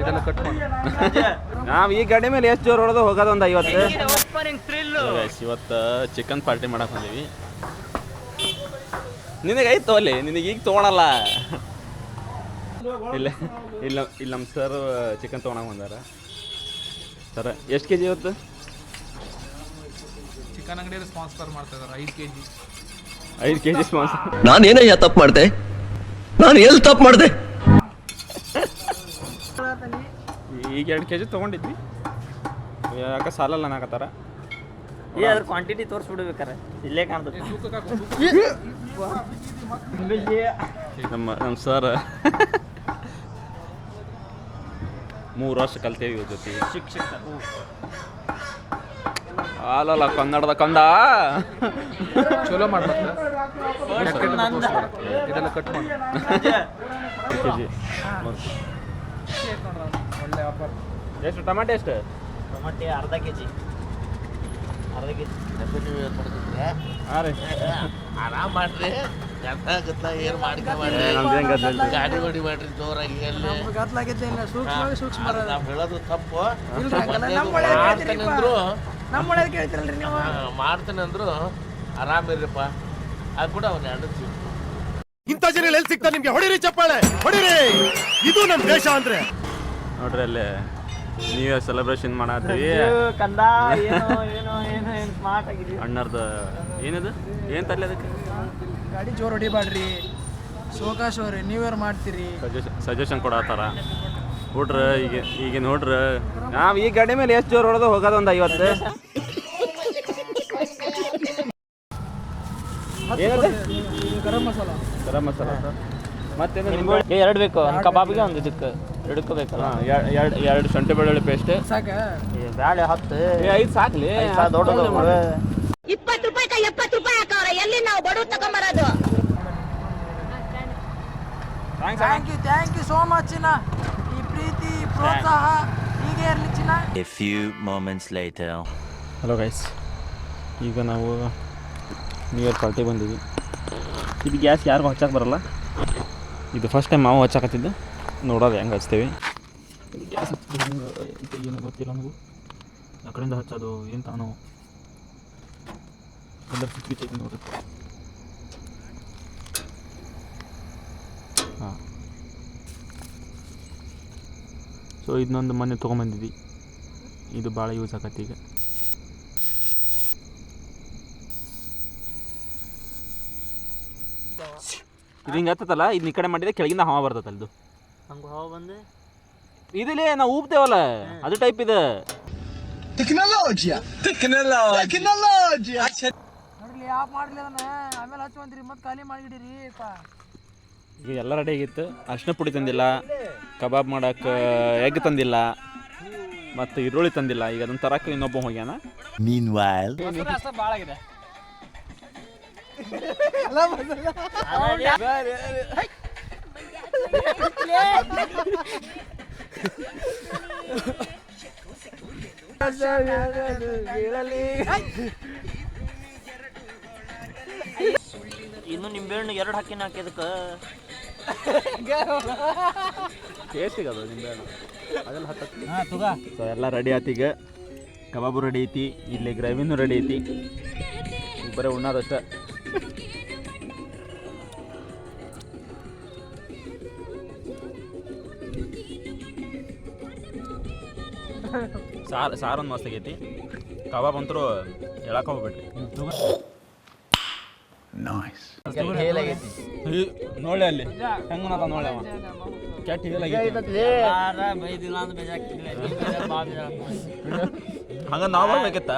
ಇದೆಲ್ಲ ಕಟ್ ಮಾಡಿ ನಾವು ಈ ಗಾಡಿ ಮೇಲೆ ಎಷ್ಟು ಜೋರು ಹೊಡೆದು ಹೋಗೋದು ಒಂದು ಐವತ್ತು? ಇವತ್ತು ಚಿಕನ್ ಪಾರ್ಟಿ ಮಾಡಕ್ ಬಂದೀವಿ. ನಿನಗೆ ಐತು ಅಲ್ಲಿ? ನಿನಗೆ ಈಗ ತೊಗೊಳಲ್ಲ. ಇಲ್ಲ ಇಲ್ಲ ಇಲ್ಲಿ ನಮ್ಮ ಸರ್ ಚಿಕನ್ ತೊಗೊಳಕ್ ಬಂದಾರ. ಸರ್ ಎಷ್ಟು ಕೆ ಜಿ ಇವತ್ತು? ಚಿಕನ್ ಅಂಗಡಿಯಲ್ಲಿ ಸ್ಪಾನ್ಸರ್ ಮಾಡ್ತಾ ಇದಾರೆ ಐದು ಕೆ ಜಿ ಐದು ಕೆ ಜಿ ಸ್ಪಾನ್ಸ್ ನಾನೇನಯ್ಯ ತಪ್ಪು ಮಾಡಿದೆ? ನಾನು ಎಲ್ಲಿ ತಪ್ಪು ಮಾಡ್ದೆ? ಈಗ ಎರಡು ಕೆ ಜಿ ತೊಗೊಂಡಿದ್ವಿ. ಯಾಕೆ ಸಾಲಲ್ಲ ನಾಕತ್ತಾರ ಏ ಅದ್ರ ಕ್ವಾಂಟಿಟಿ ತೋರಿಸ್ಬಿಡ್ಬೇಕಾರೆ. ಇಲ್ಲೇ ಕಾಣ್ತದೆ. ನಮ್ಮ ನಮ್ಮ ಸರ್ ಮೂರು ವರ್ಷ ಕಲ್ತೇವಿ ಇವ್ರ ಜೊತೆ. ಶಿಕ್ಷಕ ಅಲ್ಲಲ್ಲ ಕನ್ನಡದ ಕಂದ. ಚಲೋ ಮಾಡ್ಬೇಕು ಇದೆಲ್ಲ ಕಟ್ ಮಾಡಿ. ಕೆ ಜಿ ಒಳ್ಳೆ ಆಫರ್ ಎಷ್ಟು ಟಮಾಟೆ ಎಷ್ಟು? ಟೊಮಟೆ ಅರ್ಧ ಕೆ ಜಿ ಅರ್ಧ ಕೆ ಜಿ ಹಾಂ ರೀ. ಆರಾಮ್ ಮಾಡ್ರಿ. ಗತ್ತ ಏನ್ ಗಾಡಿ ಹೊಡಿ ಮಾಡ್ರಿ ಜೋರಾಗಿ ಎಲ್ಲಿ? ನಾವ್ ಹೇಳೋದು ತಪ್ಪು. ಮಾಡ್ತೇನೆ ಅಂದ್ರು. ಮಾಡ್ತೇನೆ ಅಂದ್ರು. ಆರಾಮಿರ್ರಿಪ್ಪ ಅದು ಕೂಡ ಅವ್ನ ಎರಡು ಇಂಥ ಜನ ಎಲ್ಲಿ ಸಿಗ್ತಾರೆ ನಿಮ್ಗೆ? ಹೊಡಿರಿ ಚಪ್ಪಾಳೆ ಹೊಡಿರಿ! ಇದು ನಮ್ ದೇಶ ಅಂದ್ರೆ. ನೋಡ್ರಿ ಅಲ್ಲಿ ನ್ಯೂ ಇಯರ್ ಸೆಲೆಬ್ರೇಷನ್ ಮಾಡತ್ತೀವಿ ಕಂದ ಏನೋ ಏನೋ ಏನೋ ಏನು ಸ್ಮಾರ್ಟ್ ಆಗಿದೆ ಅಣ್ಣರ್ದ ಏನದು? ಏನು ತರ್ಲಿ ಅದಕ್ಕೆ? ಗಾಡಿ ಜೋರು ಹೊಡಿಬ್ಯಾಡ್ರಿ ಸೋಕಾಶ್ ಅವ್ರಿ ನ್ಯೂ ಇಯರ್ ಮಾಡ್ತೀರಿ. ಸಜೆಷನ್ ಸಜೆಷನ್ ಕೊಡತ್ತಾರ ಹುಡ್ರ ಈಗ ಈಗ ನೋಡ್ರ. ನಾವ್ ಈ ಗಾಡಿ ಮೇಲೆ ಎಷ್ಟು ಜೋರ್ ಹೊಡೆದು ಹೋಗೋದೊಂದು ಐವತ್ತು? ಏನದು? ಗರಂ ಮಸಾಲ. ಗರಂ ಮಸಾಲ ಮತ್ತೇನು ಏ ಎರಡು ಬೇಕು ಒಂದು ಕಬಾಬ್ಗೆ ಒಂದು ಇದಕ್ಕೆ. ಎರಡಕ್ಕೂ ಬೇಕಲ್ಲ? ಹಾಂ ಎರಡು ಎರಡು ಶುಂಠಿ ಬೆಳ್ಳುಳ್ಳಿ ಪೇಸ್ಟ್ ಸಾಕು? ಬ್ಯಾಳೆ ಹತ್ತು. ಐದು ಸಾಕ್ಲಿ. ದೊಡ್ಡದು ಇಪ್ಪತ್ತು ರೂಪಾಯಿ ಎಪ್ಪತ್ತು ರೂಪಾಯಿ ಹಾಕವ್ರ ಎಲ್ಲಿ ನಾವು ಬಡವ್ ತಗೊಂಬರೋದು thank you thank you so much ಚಿನ್ನ. ಈ ಪ್ರೀತಿ ಪ್ರೋತ್ಸಾಹ ಹೀಗೆ ಇರಲಿ ಚಿನ್ನ. A few moments later hello guys ಈಗ ನಾವು ನ್ಯೂ ಇಯರ್ ಪಾರ್ಟಿ ಬಂದೀವಿ ಇದು ಗ್ಯಾಸ್ ಯಾರಿಗೂ ಹಚ್ಚಕ್ಕೆ ಬರಲ್ಲ. ಇದು ಫಸ್ಟ್ ಟೈಮ್ ನಾವು ಹಚ್ಚಾಕತ್ತಿದ್ದು. ನೋಡೋದು ಹೆಂಗೆ ಹಚ್ತೇವೆ. ಗ್ಯಾಸ್ ಏನು ಗೊತ್ತಿಲ್ಲ ನಮಗೂ. ಆ ಕಡೆಯಿಂದ ಹಚ್ಚೋದು ಏನು ತಾನೋ. ಎಲ್ಲ ನೋಡ್ರಿ ಹಾಂ. ಸೊ ಇದನ್ನೊಂದು ಮೊನ್ನೆ ತೊಗೊಂಬಂದಿದ್ವಿ. ಇದು ಭಾಳ ಯೂಸ್ ಆಗತ್ತೆ ಈಗ. ಇದು ಹಿಂಗೆ ಹತ್ತತಲ್ಲ ಇದು ಈ ಕಡೆ ಮಾಡಿದ್ರೆ ಕೆಳಗಿಂದ ಹವಾ ಬರ್ತದಲ್ಲ ಇದು ಹಂಗೆ ಹಾವು ಬಂದು. ಇದಿಲ್ಲ ನಾವು ಊಪ್ತೇವಲ್ಲ ಅದು ಟೈಪ್ ಇದೆ. ನೋಡ್ರಿ ಆಫ್ ಮಾಡ್ಲಿ ಅದನ್ನ? ಆಮೇಲೆ ಹಚ್ಚುವಂತ್ರಿ ಮತ್ತೆ ಖಾಲಿ ಮಾಡಿಡಿರಿ ಈಗ ಎಲ್ಲ ರೆಡಿ ಆಗಿತ್ತು. ಅರ್ಶಿನ ಪುಡಿ ತಂದಿಲ್ಲ. ಕಬಾಬ್ ಮಾಡಕ್ಕೆ ಎಗ್ ತಂದಿಲ್ಲ. ಮತ್ತು ಈರುಳ್ಳಿ ತಂದಿಲ್ಲ. ಈಗ ಅದನ್ನ ತರಕ್ಕೆ ಇನ್ನೊಬ್ಬ ಹೋಗ್ಯಾನ. ಮೀನ್ ಭಾಳ ಆಗಿದೆ. ಇನ್ನು ನಿಂಬೆಹಣ್ಣು ಎರಡು ಹಾಕಿನ ಹಾಕಿದಕ್ಕೆ ಟೇಸ್ಟಿಗೆ ಅದು ನಿಂಬೆಹಣ್ಣು ಅದೆಲ್ಲ ಹತ್ತಕ್ಕೆ ಸೊ ಎಲ್ಲ ರೆಡಿ ಆಯ್ತು ಈಗ. ಕಬಾಬು ರೆಡಿ ಐತಿ ಇಲ್ಲಿ ಗ್ರೇವಿನೂ ರೆಡಿ ಐತಿ. ಬರೀ ಉಣ್ಣೋದಷ್ಟ ಸಾರು ಸಾರೊಂದು ಮಸ್ತ್ ಆಗೈತಿ. ಕಬಾಬ್ ಅಂತರೂ ಹೇಳಕ್ ಹೋಗ್ಬೇಡ್ರಿ. ನೋಳೆ ಅಲ್ಲಿ. ಹೆಂಗ ನೋಳೆ ಅವ. ಕೆಟ್ಟ ಹಂಗ ನಾವ್ ಬರ್ಬೇಕಿತ್ತ